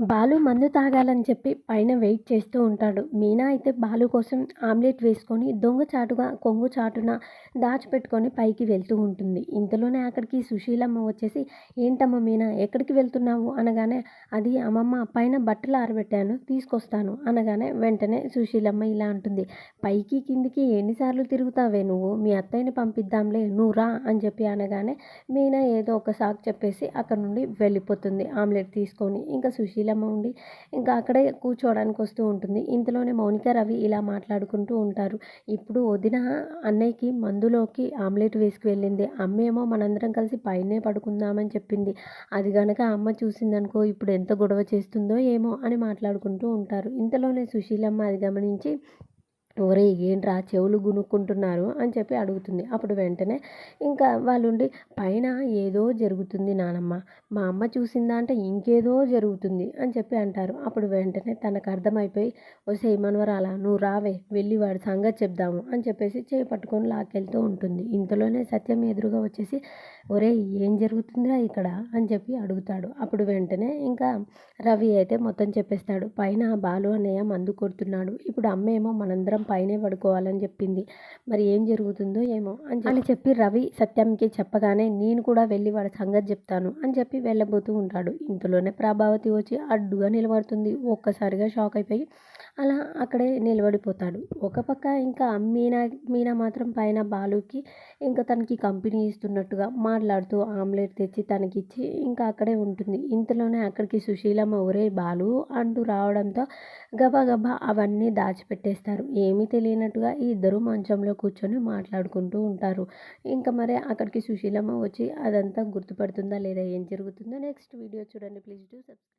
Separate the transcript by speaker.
Speaker 1: బాలు మందు తాగాలని చెప్పి పైన వెయిట్ చేస్తూ ఉంటాడు. మీనా అయితే బాలు కోసం ఆమ్లెట్ వేసుకొని దొంగ చాటుగా కొంగు చాటున దాచిపెట్టుకొని పైకి వెళ్తూ ఉంటుంది. ఇంతలోనే అక్కడికి సుశీలమ్మ వచ్చేసి ఏంటమ్మ మీనా ఎక్కడికి వెళ్తున్నావు? అనగానే అది అమ్మమ్మ పైన బట్టలు ఆరబెట్టాను తీసుకొస్తాను. అనగానే వెంటనే సుశీలమ్మ ఇలా అంటుంది పైకి కిందికి ఎన్నిసార్లు తిరుగుతావే నువ్వు? మీ అత్తయ్యని పంపిద్దాంలే నువ్వు రా అని చెప్పి అనగానే మీనా ఏదో ఒక సాకు చెప్పేసి అక్కడ నుండి వెళ్ళిపోతుంది ఆమ్లెట్ తీసుకొని. ఇంకా సుశీల శీలమ్మ ఉండి ఇంకా అక్కడే కూర్చోవడానికి వస్తూ ఉంటుంది. ఇంతలోనే మౌనిక రవి ఇలా మాట్లాడుకుంటూ ఉంటారు. ఇప్పుడు వదిన అన్నయ్యకి మందులోకి ఆమ్లెట్ వేసుకు వెళ్ళింది. అమ్మేమో మనందరం కలిసి పైనే పడుకుందామని చెప్పింది. అది కనుక అమ్మ చూసిందనుకో ఇప్పుడు ఎంత గొడవ చేస్తుందో ఏమో అని మాట్లాడుకుంటూ ఉంటారు. ఇంతలోనే సుశీలమ్మ అది గమనించి ఒరే ఏంట్రా చెవులు గునుక్కుంటున్నారు అని చెప్పి అడుగుతుంది. అప్పుడు వెంటనే ఇంకా వాళ్ళుండి పైన ఏదో జరుగుతుంది నానమ్మ. మా అమ్మ చూసిందా అంటే ఇంకేదో జరుగుతుంది అని చెప్పి అంటారు. అప్పుడు వెంటనే తనకు అర్థమైపోయి ఒసే మనవరాలా నువ్వు రావే వెళ్ళి వాడి సంగతి చెప్దాము అని చెప్పేసి చేయి పట్టుకొని లాక్కెళ్తూ ఉంటుంది. ఇంతలోనే సత్యం ఎదురుగా వచ్చేసి ఒరే ఏం జరుగుతుందిరా ఇక్కడ? అని చెప్పి అడుగుతాడు. అప్పుడు వెంటనే ఇంకా రవి అయితే మొత్తం చెప్పేస్తాడు. పైన బాలు అన్నయ్య మందు కొడుతున్నాడు. ఇప్పుడు అమ్మేమో మనందరం పైనే పడుకోవాలని చెప్పింది. మరి ఏం జరుగుతుందో ఏమో అని అని చెప్పి రవి సత్యంకి చెప్పగానే నేను కూడా వెళ్ళి వాడి సంగతి చెప్తాను అని చెప్పి వెళ్ళబోతూ ఉంటాడు. ఇంతలోనే ప్రభావతి వచ్చి అడ్డుగా నిలబడుతుంది. ఒక్కసారిగా షాక్ అయిపోయి అలా అక్కడే నిలబడిపోతాడు. ఒక పక్క ఇంకా మీనా మీనా మాత్రం పైన బాలుకి ఇంకా తనకి కంపెనీ ఇస్తున్నట్టుగా మాట్లాడుతూ ఆమ్లెట్ తెచ్చి తనకిచ్చి ఇంకా అక్కడే ఉంటుంది. ఇంతలోనే అక్కడికి సుశీలమ్మ ఒరే బాలు అంటూ రావడంతో గబా గబా అవన్నీ దాచిపెట్టేస్తారు. ఏ ఏమీ తెలియనట్టుగా ఈ ఇద్దరు మంచంలో కూర్చొని మాట్లాడుకుంటూ ఉంటారు. ఇంకా మరి అక్కడికి సుశీలమ్మ వచ్చి అదంతా గుర్తుపడుతుందా లేదా? ఏం జరుగుతుందో? నెక్స్ట్ వీడియో చూడండి. Please do subscribe.